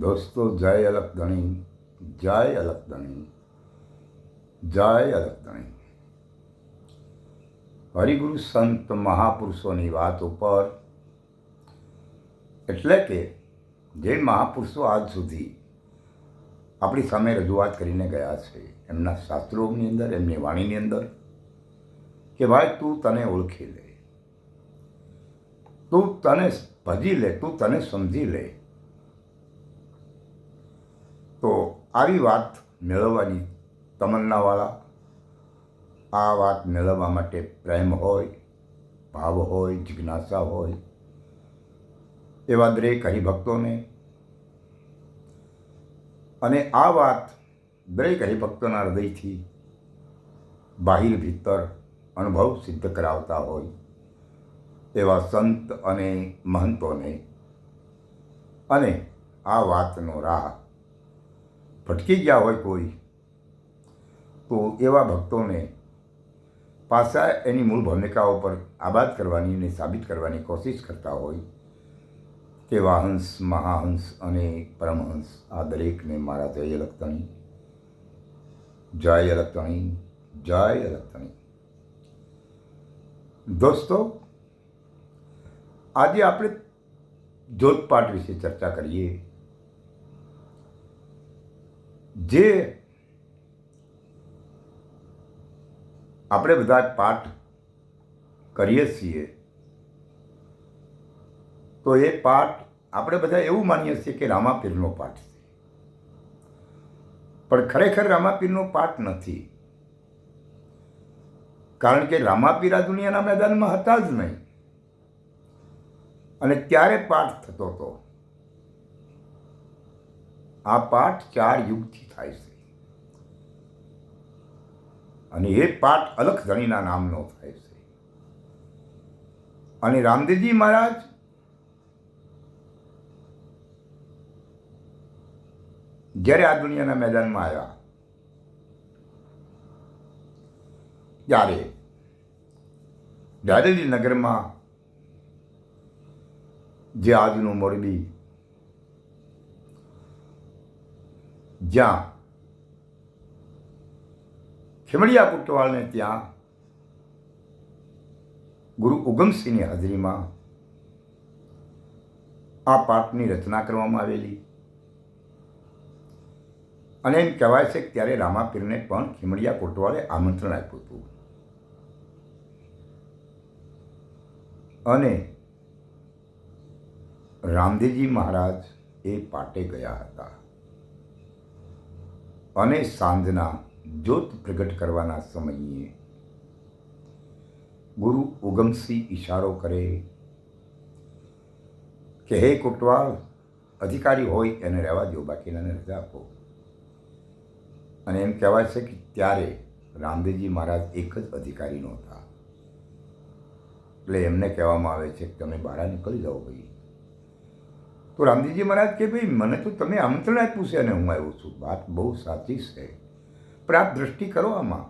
દોસ્તો, જય અલકધણી જય અલકધણી જય અલકધણી હરિગુરુ સંત મહાપુરુષોની વાત ઉપર, એટલે કે જે મહાપુરુષો આજ સુધી આપણી સામે રજૂઆત કરીને ગયા છે, એમના શાસ્ત્રોની અંદર, એમની વાણીની અંદર, કે ભાઈ તું તને ઓળખી લે. તું તને ભજી લે, તું તને સમજી લે. તો આવી વાત મેળવવાની તમન્નાવાળા. આ વાત મેળવવા માટે પ્રેમ હોય, ભાવ હોય, જિજ્ઞાસા હોય, એવા દરેક હરિભક્તોને. અને આ વાત દરેક હરિભક્તોના હૃદયથી બાહિર ભીતર અનુભવ સિદ્ધ કરાવતા હોય, એવા સંત અને મહંતોને. અને આ વાતનો રાહ ભટકી ગયા હોય કોઈ, તો એવા ભક્તોને પાછા એની મૂળ ભૂમિકાઓ પર આબાદ કરવાની અને સાબિત કરવાની કોશિશ કરતા હોય તેવા હંસ મહાહંસ અને પરમહંસ, આ દરેકને મારા જય અલગતણી જય અલગતણી જય અલગતણી. દોસ્તો, આજે આપણે જોતપાઠ વિશે ચર્ચા કરીએ. જે આપણે બધા પાઠ કરીએ છીએ, તો એ પાઠ આપણે બધા એવું માનીએ છીએ કે રામાપીરનો પાઠ છે. પણ ખરેખર રામાપીરનો પાઠ નથી. કારણ કે રામાપીર દુનિયાના મેદાનમાં હતા જ નહીં. અને ત્યારે પાઠ થતો હતો. આ પાઠ ચાર યુગથી થાય છે. અને એ પાઠ અલખધણીના નામનો થાય છે. અને રામદેવજી મહારાજ જ્યારે આ દુનિયાના મેદાનમાં આવ્યા, ત્યારે દાદાજી નગરમાં જે આજનું મોરબી જ્યાં ખીમડિયા પુટવાળને ત્યાં ગુરુ ઉગમસિંહની હાજરીમાં આ પાઠની રચના કરવામાં આવેલી. અને એમ કહેવાય છે કે ત્યારે રામાપીરને પણ ખીમડિયા કોટવાળે આમંત્રણ આપ્યું હતું. અને રામદેવજી મહારાજ એ પાટે ગયા હતા. અને સાંજના જ્યોત પ્રગટ કરવાના સમયે ગુરુ ઉગમસિંહ ઈશારો કરે. કે હે કોટવાલ, અધિકારી હોય એને રહેવા દો બાકીનાને રજા આપો. અને એમ કહેવાય છે કે ત્યારે રામદેવજી મહારાજ એક જ અધિકારી નહોતા. એટલે એમને કહેવામાં આવે છે કે તમે બહાર નીકળી જાઓ ભાઈ. તો રામજીજી મહારાજ કે ભાઈ, મને તો તમે આમંત્રણ આપ્યું છે અને હું આવ્યો છું. વાત બહુ સાચી છે, પણ આપ દ્રષ્ટિ કરો આમાં.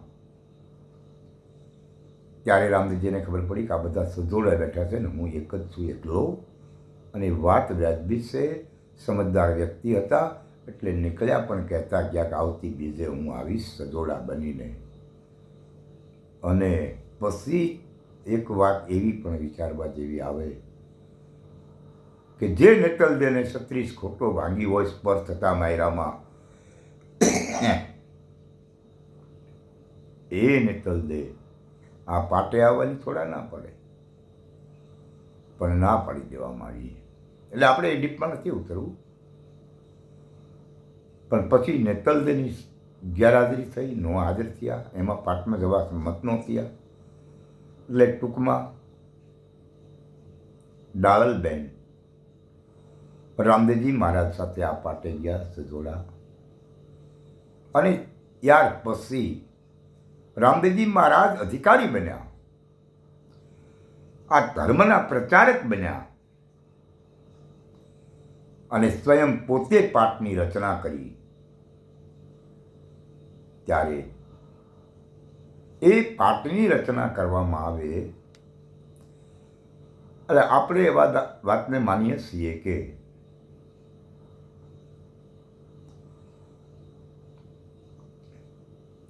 ત્યારે રામજીજીને ખબર પડી કે આ બધા સજોડા બેઠા છે ને હું એક જ છું, એકલો. અને વાત વ્યાજબી છે, સમજદાર વ્યક્તિ હતા, એટલે નીકળ્યા પણ કહેતા ક્યાંક આવતી બીજે હું આવીશ સજોડા બનીને. અને પછી એક વાત એવી પણ વિચારવા જેવી આવે કે જે નેતલ દેને છત્રીસ ખોટો ભાંગી હોય સ્પર્શ થતા માયરામાં, એ નેતલ દે. આ પાટે આવવાની થોડા ના પડે. પણ ના પાડી દેવામાં આવી એટલે આપણે એ ડીપમાં નથી ઉતરવું. પણ પછી નેતલ દેની ગેરહાજરી થઈ, નો હાજર થયા. એમાં પાઠમાં જવા સંમત ન થયા. એટલે ટૂંકમાં ડાળલબેન રામદેવજી મહારાજ સાથે આ પાટે ગયા સિધોડા અને ત્યાર પછી રામદેવજી મહારાજ અધિકારી બન્યા. આ ધર્મના પ્રચારક બન્યા. અને સ્વયં પોતે પાઠની રચના કરી. ત્યારે એ પાઠની રચના કરવામાં આવે. એટલે આપણે એવા વાતને માનીએ છીએ કે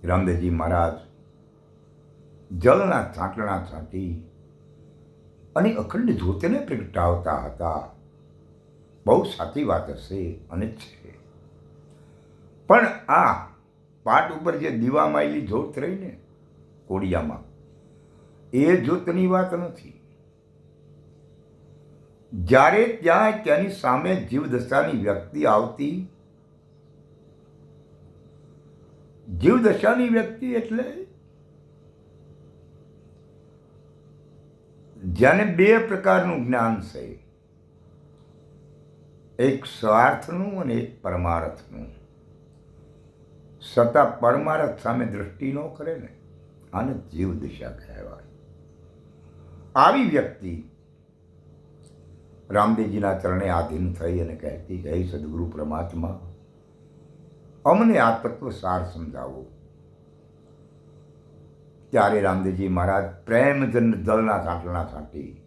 રામદેવજી મહારાજ જળના છાંટણા છાંટી અને અખંડ જ્યોતિને પ્રગટાવતા હતા. બહુ સાચી વાત હશે અને છે. પણ આ પાટ ઉપર જે દીવામાયેલી જ્યોત રહીને કોડિયામાં, એ જ્યોતની વાત નથી. જ્યારે ત્યાં તેની સામે જીવદશાની વ્યક્તિ આવતી જીવદશાની વ્યક્તિ એટલે જેને બે પ્રકારનું જ્ઞાન છે. એક સ્વાર્થનું અને એક પરમાર્થનું. સતા પરમાર્થ સામે દ્રષ્ટિ ન કરે ને, આને જીવ દિશા કહેવાય. આવી વ્યક્તિ રામદેવજીના ચરણે આધીન થઈ અને કહેતી કે, હે સદગુરુ, પરમાત્મા અમને આ તત્વ સાર સમજાવો. ત્યારે રામદેવજી મહારાજ પ્રેમજન દલના કાંટલા છાંટી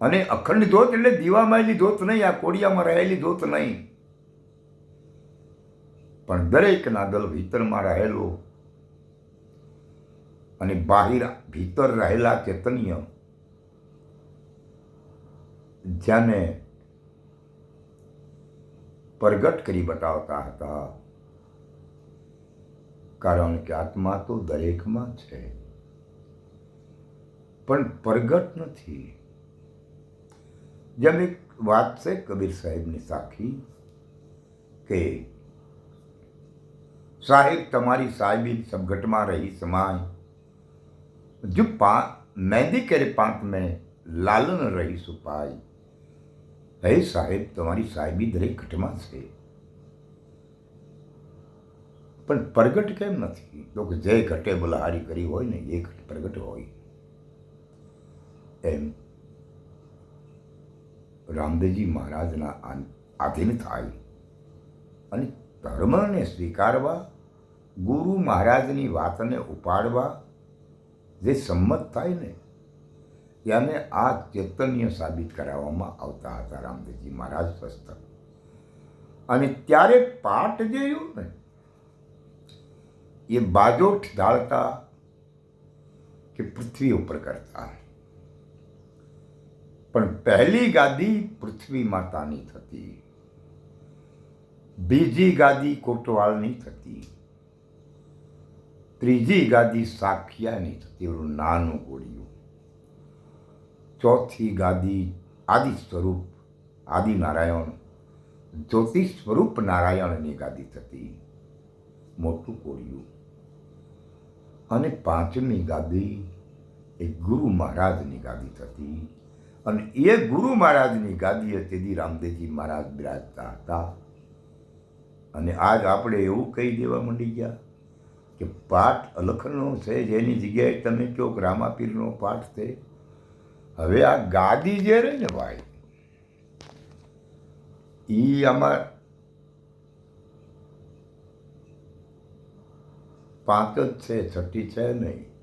અને અખંડ ધોત એટલે દીવામાંયેલી ધોત નહીં, આ કોડિયામાં રહેલી ધોત નહીં. પણ દરેકના દલ ભીતરમાં રહેલો. અને બાહિર ભીતર રહેલા ચેતન્ય. જેને પ્રગટ કરી બતાવતા હતા. કારણ કે આત્મા તો દરેકમાં છે. પણ પ્રગટ નથી. જેમ એક વાત છે કબીર સાહેબની સાખી કે સાહેબ તમારી સાહેબી સબગટમાં રહી સમાય. જો પા મહેંદી કરે પાંત મેં લાલન રહી સુપાય. હે સાહેબ, તમારી સાહેબી દરેક ઘટમાં છે. પણ પ્રગટ કેમ નથી? તો કે જે ઘટે બલહારી કરી હોય ને, એ પ્રગટ હોય. એમ રામદેવજી મહારાજના આધીન થાય અને ધર્મને સ્વીકારવા, ગુરુ મહારાજની વાતને ઉપાડવા જે સંમત થાય ને ત્યાંને આ ચૈતન્ય સાબિત કરાવવામાં આવતા હતા રામદેવજી મહારાજ સ્વસ્થ. અને ત્યારે પાઠ જે ને એ બાજોઠ ઢાળતા કે પૃથ્વી ઉપર કરતા પણ પહેલી ગાદી પૃથ્વી માતાની થતી બીજી ગાદી કોટવાળની થતી ત્રીજી ગાદી સાખિયાની થતી ઓલું નાનું ગોળિયું ચોથી ગાદી આદિ સ્વરૂપ આદિ નારાયણ જ્યોતિષ સ્વરૂપ નારાયણની ગાદી થતી મોટું કોળિયું અને પાંચમી ગાદી એ ગુરુ મહારાજની ગાદી થતી. અને એ ગુરુ મહારાજની ગાદીએ તેથી રામદેવજી મહારાજ બિરાજતા હતા. અને આજ આપણે એવું કહી દેવા માંડી ગયા કે પાઠ અલખનો છે, જેની જગ્યાએ તમે કહો રામાપીરનો પાઠ છે. હવે આ ગાદી જે રહે ને ભાઈ એ આમાં પાંચ જ છે, છઠ્ઠી છે નહીં.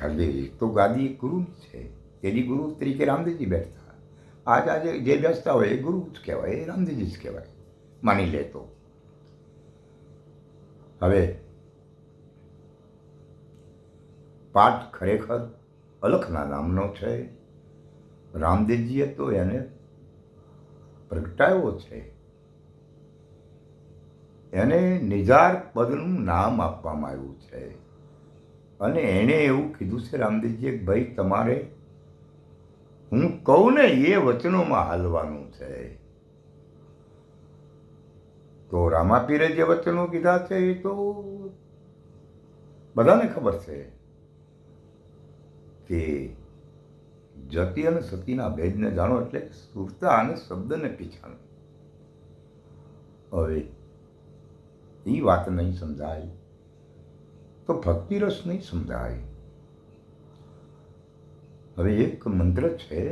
ગાદી તો ગાદી ગુરુની છે. તેની ગુરુ તરીકે રામદેવજી બેઠતા. આજ આજે જે બેસતા હોય એ ગુરુ જ કહેવાય, એ રામદેવજી જ કહેવાય. માની લે તો. હવે પાઠ ખરેખર અલખના નામનો છે. રામદેવજીએ તો એને પ્રગટાવ્યો છે. એને નિજાર પદનું નામ આપવામાં આવ્યું છે. અને એણે એવું કીધું છે રામદેવજીએ ભાઈ, તમારે હું કહું ને એ વચનોમાં હાલવાનું છે. તો રામાપીરે જે વચનો કીધા છે એ તો બધાને ખબર છે કે જતી અને સતીના ભેદને જાણો એટલે સુરતા અને શબ્દને પીછાણ. હવે એ વાત નહીં સમજાય, તો ભક્તિરસ નહીં સમજાય. હવે એક મંત્ર છે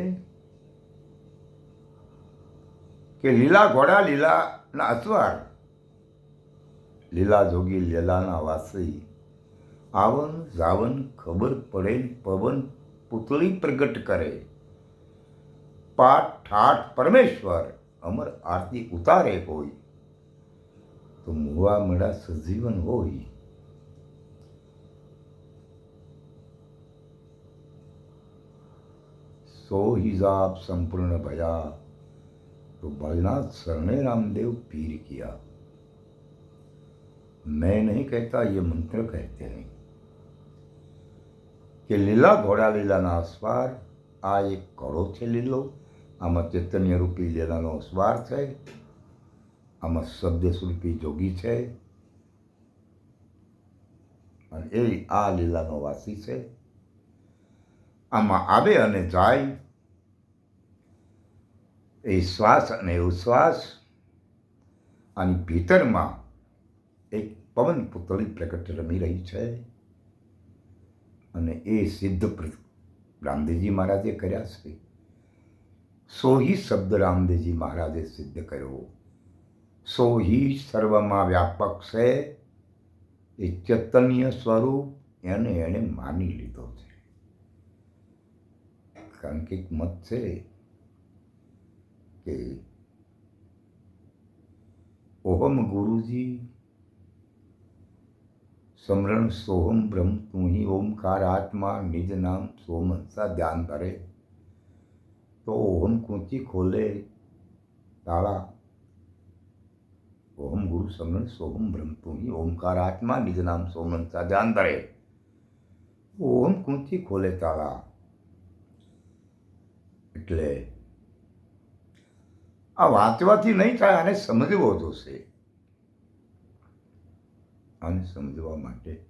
કે લીલા ઘોડા લીલાના અસવાર, લીલા જોગી લીલાના વાસી, આવન જાવન ખબર પડે પવન પુતળી પ્રગટ કરે. પાઠ ઠાઠ પરમેશ્વર અમર આરતી ઉતારે કોઈ. તો મુવા મળા સજીવન હોય સો हिजाब संपूर्ण भया तो बलनाथ शरणे रामदेव पीर किया मैं नहीं कहता ये मंत्र कहते हैं કે લીલા ઘોડા લીલાના અસ્વાર આ એક ઘોડો છે લીલો આમાં ચૈતન્ય રૂપી લીલાનો અસ્વાર છે આમાં શબ્દ સ્વરૂપી જોગી છે. અને એ આ લીલાનો વાસી છે. આમાં આવે અને જાય. એ શ્વાસ અને ઉશ્વાસ. આની ભીતરમાં એક પવન પુતળી પ્રકટ રમી રહી છે. અને એ સિદ્ધ રામદેવજી મહારાજે કર્યા છે. સોહી શબ્દ રામદેવજી મહારાજે સિદ્ધ કર્યો. સોહી સર્વમાં વ્યાપક છે. એ ચૈતન્ય સ્વરૂપ એને એણે માની લીધો છે. કારણ કે એક મત છે કે ઓહમ ગુરુજી, સમરણ સોહમ બ્રહ્મ તું હિ ઓમકાર આત્મા નિજ નામ સોમનસા ધ્યાન કરે તો ઓહમ કૂંચી ખોલે, તાળા ઓહમ ગુરુ સમરણ સોહમ બ્રહ્મપુણી ઓમકારાત્મા નિજ નામ સોમન સાજાંતરે ઓમ કુંથી ખોલે તાળા એટલે આ વાંચવાથી નહીં થાય આને સમજવો જોશે। આને સમજવા માટે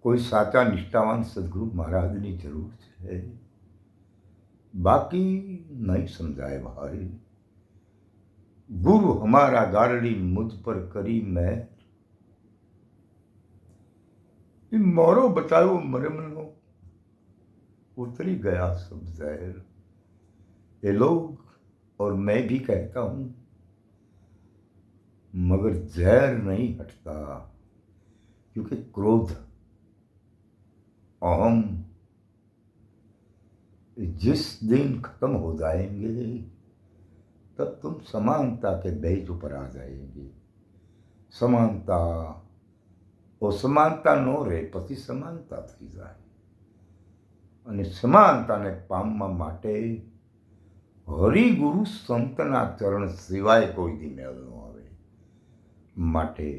કોઈ સાચા નિષ્ઠાવાન સદગુરુ મહારાજની જરૂર છે। બાકી નહીં સમજાય ભાઈ। गुरु हमारा गारड़ी मुझ पर करी मैं। मोरो बतायो मरमनो, उतरी गया सब जहर। ये लोग, और मैं भी कहता हूँ, मगर जहर नहीं हटता, क्योंकि क्रोध, अहम, जिस दिन खत्म हो जाएँगे तब तुम समानता के बेज ऊपर आ जाएंगे समानता અસમાનતા ન રહે પછી સમાનતા થઈ જાય અને સમાનતાને પામવા માટે હરિગુરુ સંતના ચરણ સિવાય કોઈ દી મેળ ન આવે માટે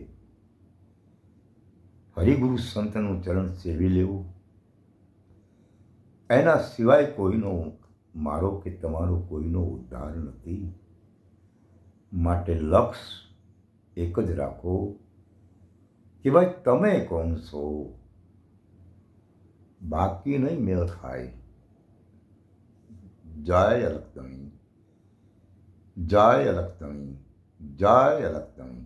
હરિગુરુ સંતનું ચરણ સેવી લેવું એના સિવાય કોઈનો મારો કે તમારો કોઈનો ઉદ્ધાર નથી માટે લક્ષ એક જ રાખો કે ભાઈ તમે કોણ છો? બાકી નહીં મેળ ખાય. જય અલગતણી જય અલગતણી જય અલગતણી